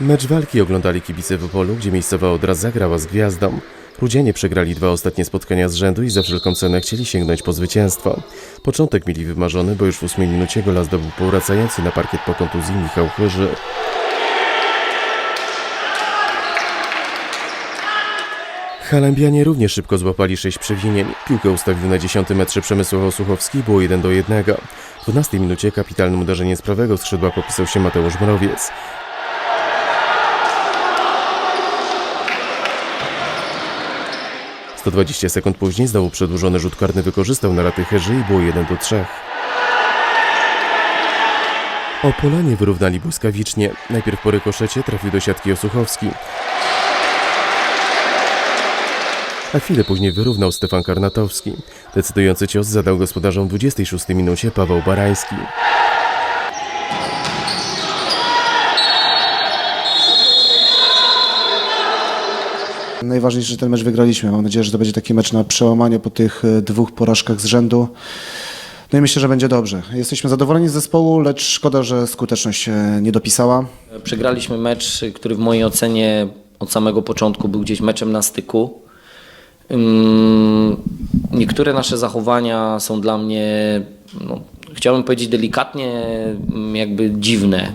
Mecz walki oglądali kibice w Opolu, gdzie miejscowa Odra zagrała z gwiazdą. Rudzianie przegrali dwa ostatnie spotkania z rzędu i za wszelką cenę chcieli sięgnąć po zwycięstwo. Początek mieli wymarzony, bo już w ósmej minucie gola zdobył powracający na parkiet po kontuzji Michał Chyży. Halembianie również szybko złapali sześć przewinień. Piłkę ustawił na 10 metrze Przemysław Słuchowski, było 1 do 1. W 12 minucie kapitalnym uderzeniem z prawego skrzydła popisał się Mateusz Mrowiec. 120 sekund później znowu przedłużony rzut karny wykorzystał na raty Herzy i było 1 do 3. Opolanie wyrównali błyskawicznie. Najpierw po rykoszecie trafił do siatki Osuchowski. A chwilę później wyrównał Stefan Karnatowski. Decydujący cios zadał gospodarzom w 26 minucie Paweł Barański. Najważniejsze, że ten mecz wygraliśmy. Mam nadzieję, że to będzie taki mecz na przełamanie po tych e, dwóch porażkach z rzędu. No i myślę, że będzie dobrze. Jesteśmy zadowoleni z zespołu, lecz szkoda, że skuteczność się nie dopisała. Przegraliśmy mecz, który w mojej ocenie od samego początku był gdzieś meczem na styku. Niektóre nasze zachowania są dla mnie, no, chciałbym powiedzieć delikatnie, jakby dziwne.